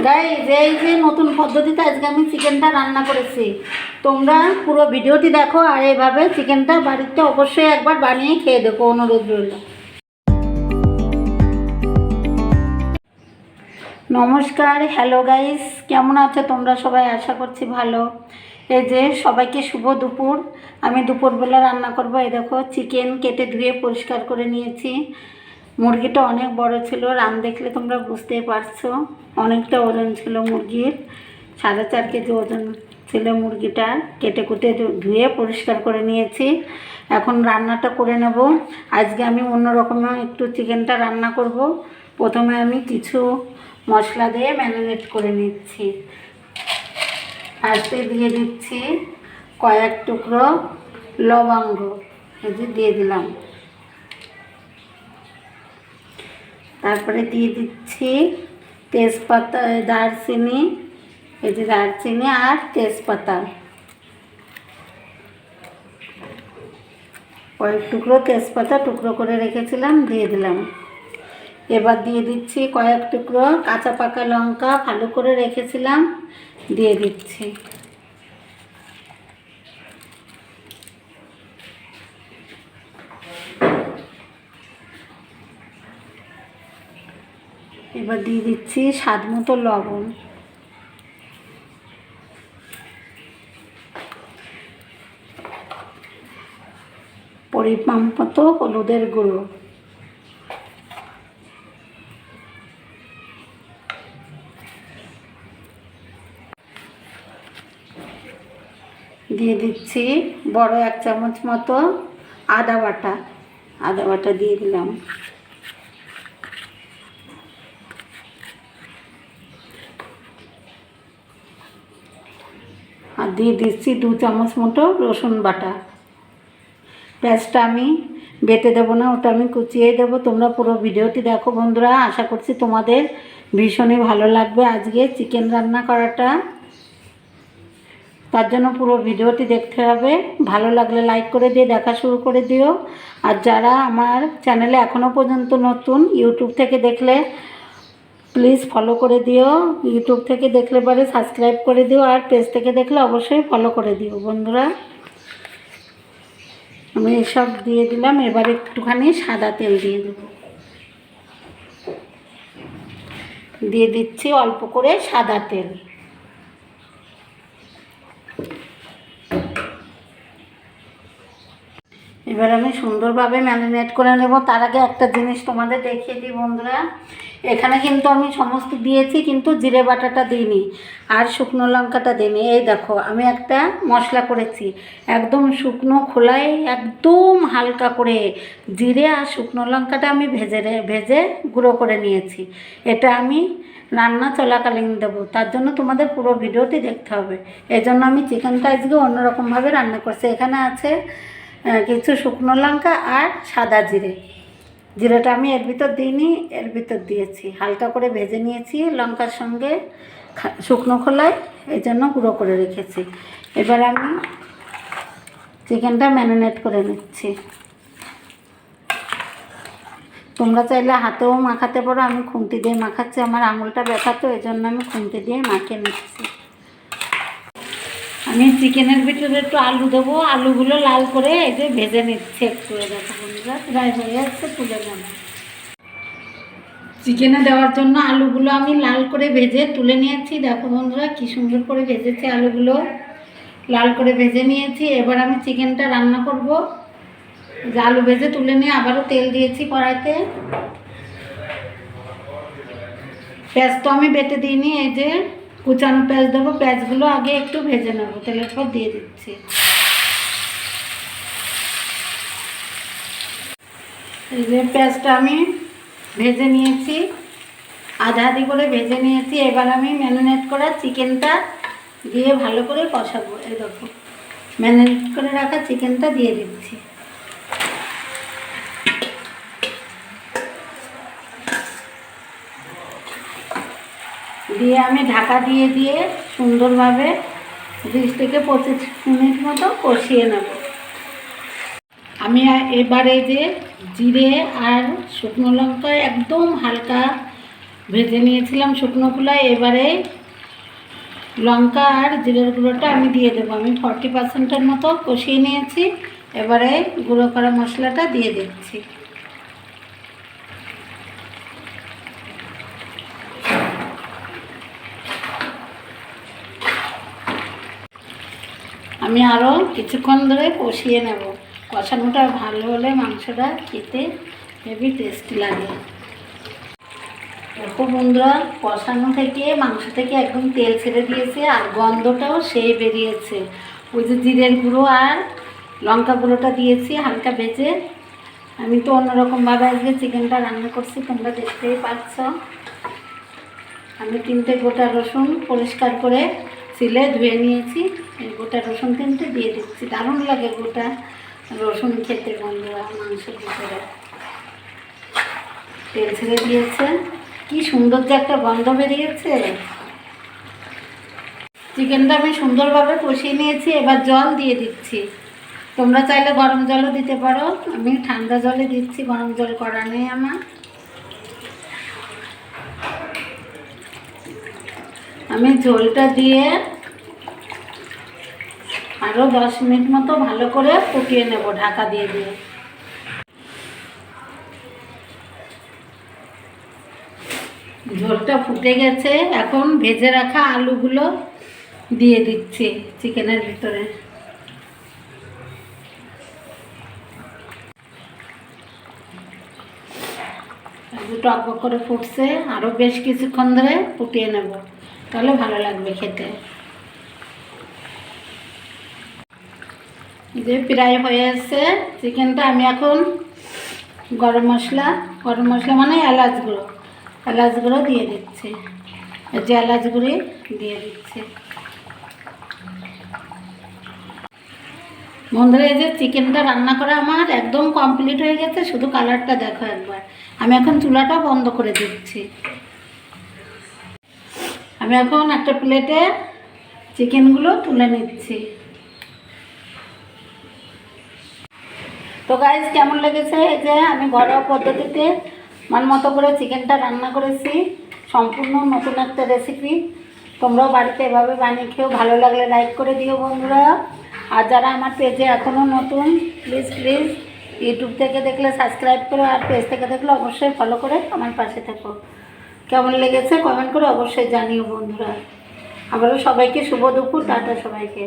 গাই এই যে নতুন পদ্ধতিতে আজকে আমি চিকেনটা রান্না করেছি। তোমরা পুরো ভিডিওটি দেখো আর এইভাবে চিকেনটা বাড়িতে অবশ্যই একবার বানিয়ে খেয়ে দেখো, অনুরোধ রইল। নমস্কার হ্যালো গাইস কেমন আছো তোমরা? সবাই আশা করছি ভালো। এই যে সবাইকে শুভ দুপুর। আমি দুপুরবেলা রান্না করব, এই দেখো, চিকেন কেটে ধুয়ে পরিষ্কার করে নিয়েছি। মুরগিটা অনেক বড় ছিল, রান দেখলে তোমরা বুঝতেই পারছ। অনেকটা ওজন ছিল মুরগির, সাড়ে চার কেজি ওজন ছিল মুরগিটা। কেটে কুটে ধুয়ে পরিষ্কার করে নিয়েছি। এখন রান্নাটা করে নেব। আজকে আমি অন্য রকমের একটু চিকেনটা রান্না করব। প্রথমে আমি কিছু মশলা দিয়ে ম্যারিনেট করে নিচ্ছি। ফার্স্টে দিয়ে দিচ্ছি কয়েক টুকরো লবঙ্গ দিয়ে দিলাম। তারপরে দিয়ে দিচ্ছি তেজপাতা দারচিনি, এই যে দারচিনি আর তেজপাতা। কয়েক টুকরো তেজপাতা টুকরো করে রেখেছিলাম, দিয়ে দিলাম। এবার দিয়ে দিচ্ছি কয়েক টুকরো কাঁচা পাকা লঙ্কা ভালো করে রেখেছিলাম, দিয়ে দিচ্ছি। এবার দিয়ে দিচ্ছি স্বাদ মতো লবণ। পরিমাণ মতো হলুদের গুঁড়ো। দিয়ে দিচ্ছি বড় এক চামচ মতো আদা বাটা। আদা বাটা দিয়ে দিলাম। আর দিয়ে দিচ্ছি দু চামচ মতো রসুন বাটা। পেঁয়াজটা আমি বেটে দেবো না, ওটা আমি কুচিয়ে দেবো। তোমরা পুরো ভিডিওটি দেখো বন্ধুরা, আশা করছি তোমাদের ভীষণই ভালো লাগবে আজকে চিকেন রান্না করাটা। তার জন্য পুরো ভিডিওটি দেখতে হবে। ভালো লাগলে লাইক করে দিয়ে, দেখা শুরু করে দিও। আর যারা আমার চ্যানেলে এখনও পর্যন্ত নতুন, ইউটিউব থেকে দেখলে প্লিজ ফলো করে দিও। ইউটিউব থেকে দেখলে পরে সাবস্ক্রাইব করে দিও, আর পেজ থেকে দেখলে অবশ্যই ফলো করে দিও, বন্ধুরা। আমি এসব দিয়ে দিলাম, এবার একটুখানি সাদা তেল দিয়ে দেবো। দিয়ে দিচ্ছি অল্প করে সাদা তেল। এবার আমি সুন্দরভাবে ম্যারিনেট করে নেব। তার আগে একটা জিনিস তোমাদের দেখিয়ে দিই বন্ধুরা। এখানে কিন্তু আমি সমস্ত দিয়েছি, কিন্তু জিরে বাটাটা দিইনি আর শুকনো লঙ্কাটা দিইনি। এই দেখো, আমি একটা মশলা করেছি, একদম শুকনো খোলায়, একদম হালকা করে জিরে আর শুকনো লঙ্কাটা আমি ভেজে ভেজে গুঁড়ো করে নিয়েছি। এটা আমি রান্না চলাকালীন দেবো, তার জন্য তোমাদের পুরো ভিডিওটি দেখতে হবে। এই জন্য আমি চিকেনটা আজকে অন্যরকমভাবে রান্না করছি। এখানে আছে কিছু শুকনো লঙ্কা আর সাদা জিরে। জিরেটা আমি এর ভিতর দিইনি, এর ভিতর দিয়েছি। হালকা করে ভেজে নিয়েছি লঙ্কার সঙ্গে শুকনো খোলায়, এই জন্য গুঁড়ো করে রেখেছি। এবার আমি চিকেনটা ম্যারিনেট করে নিচ্ছি। তোমরা চাইলে হাতেও মাখাতে পারো, আমি খুন্তি দিয়ে মাখাচ্ছি, আমার আঙুলটা ব্যথা তো, এই জন্য আমি খুন্তি দিয়ে মাখিয়ে নিচ্ছি। আমি চিকেনের ভিতরে একটু আলু দেবো, আলুগুলো লাল করে এই যে ভেজে নিচ্ছে একটু। দেখো বন্ধুরা হয়ে যাচ্ছে তুলে নেব চিকেনে দেওয়ার জন্য আলুগুলো আমি লাল করে ভেজে তুলে নিয়েছি। দেখো বন্ধুরা, কী সুন্দর করে ভেজেছে আলুগুলো। লাল করে ভেজে নিয়েছি। এবার আমি চিকেনটা রান্না করব। আলু ভেজে তুলে নিয়ে আবারও তেল দিয়েছি কড়াইতে। পেঁয়াজ তো আমি বেটে দিইনি, এই যে কুচানো পেঁয়াজ দেবো, পেঁয়াজগুলো আগে একটু ভেজে নেব তেলের পর দিয়ে দিচ্ছি। এই যে পেঁয়াজটা আমি ভেজে নিয়েছি, আধা আধি করে ভেজে নিয়েছি, এবার আমি ম্যারিনেট করা চিকেনটা দিয়ে ভালো করে কষাবো, এই দেখো। ম্যারিনেট করে রাখা চিকেনটা দিয়ে দিচ্ছি। দিয়ে আমি ঢাকা দিয়ে দিয়ে সুন্দরভাবে বিশ থেকে পঁচিশ মিনিট মতো কষিয়ে নেব। আমি এবারে যে জিরে আর শুকনো লঙ্কা একদম হালকা ভেজে নিয়েছিলাম শুকনো খোলা এবারে লঙ্কা আর জিরের গুঁড়োটা আমি দিয়ে দেবো। আমি ফর্টি পার্সেন্টের মতো কষিয়ে নিয়েছি। এবারে গুঁড়ো করা মশলাটা দিয়ে দিচ্ছি। আমি আরও কিছুক্ষণ ধরে কষিয়ে নেব। কষানোটা ভালো হলে মাংসটা খেতে হেভি টেস্টি লাগে। দেখো বন্ধুরা, কষানো থেকে মাংস থেকে একদম তেল ছেড়ে দিয়েছে আর গন্ধটাও সেই বেরিয়েছে। ওই যে জিরের গুঁড়ো আর লঙ্কা গুঁড়োটা দিয়েছি হালকা ভেজে। আমি তো অন্যরকমভাবে আজকে চিকেনটা রান্না করছি, তোমরা দেখতেই পাচ্ছ। আমি তিনটে গোটা রসুন পরিষ্কার করে ছিলে ধুয়ে নিয়েছি। গোটা রসুন তিনটে দিয়ে দিচ্ছি। দারুণ লাগে গোটা রসুন খেতে বন্ধুরা মাংসের ভিতরে। তেল ছেড়ে দিয়েছে। কি সুন্দর যে একটা গন্ধ বেরিয়েছে। চিকেনটা আমি সুন্দরভাবে কষিয়ে নিয়েছি, এবার জল দিয়ে দিচ্ছি। তোমরা চাইলে গরম জলও দিতে পারো। আমি ঠান্ডা জলে দিচ্ছি, গরম জল করা নেই আমার। আমি ঝোলটা দিয়ে আরও দশ মিনিট মতো ভালো করে ফুটিয়ে নেব ঢাকা দিয়ে দিয়ে। ঝোলটা ফুটে গেছে, এখন ভেজে রাখা আলুগুলো দিয়ে দিচ্ছি চিকেনের ভিতরে। একটু টক করে ফুটছে আরও বেশ কিছুক্ষণ ধরে ফুটিয়ে নেব, তাহলে ভালো লাগবে খেতে। যে প্রায় হয়ে এসছে চিকেনটা আমি এখন গরম মশলা গরম মশলা মানে এলাচ গুঁড়ো এলাচ গুঁড়ো দিয়ে দিচ্ছি। যে এলাচ গুঁড়ি দিয়ে দিচ্ছি। বন্ধুরা, এই যে চিকেনটা রান্না করা আমার একদম কমপ্লিট হয়ে গেছে, শুধু কালারটা দেখো একবার। আমি এখন চুলাটা বন্ধ করে দিচ্ছি। আমি এখন একটা প্লেটে চিকেনগুলো তুলে নিচ্ছি। তো গাইজ কেমন লেগেছে? যে আমি ঘরোয়া পদ্ধতিতে মান মতো করে চিকেনটা রান্না করেছি। সম্পূর্ণ নতুন একটা রেসিপি তোমরাও বাড়িতে এভাবে বানিয়ে খেয়েও ভালো লাগলে লাইক করে দিও বন্ধুরা। আর যারা আমার পেজে এখনও নতুন প্লিজ প্লিজ ইউটিউব থেকে দেখলে সাবস্ক্রাইব করো আর পেজ থেকে দেখলে অবশ্যই ফলো করে আমার পাশে থাকো। কেমন লেগেছে? কমেন্ট করে অবশ্যই জানিও বন্ধুরা। আবারও সবাইকে শুভ দুপুর, টাটা সবাইকে।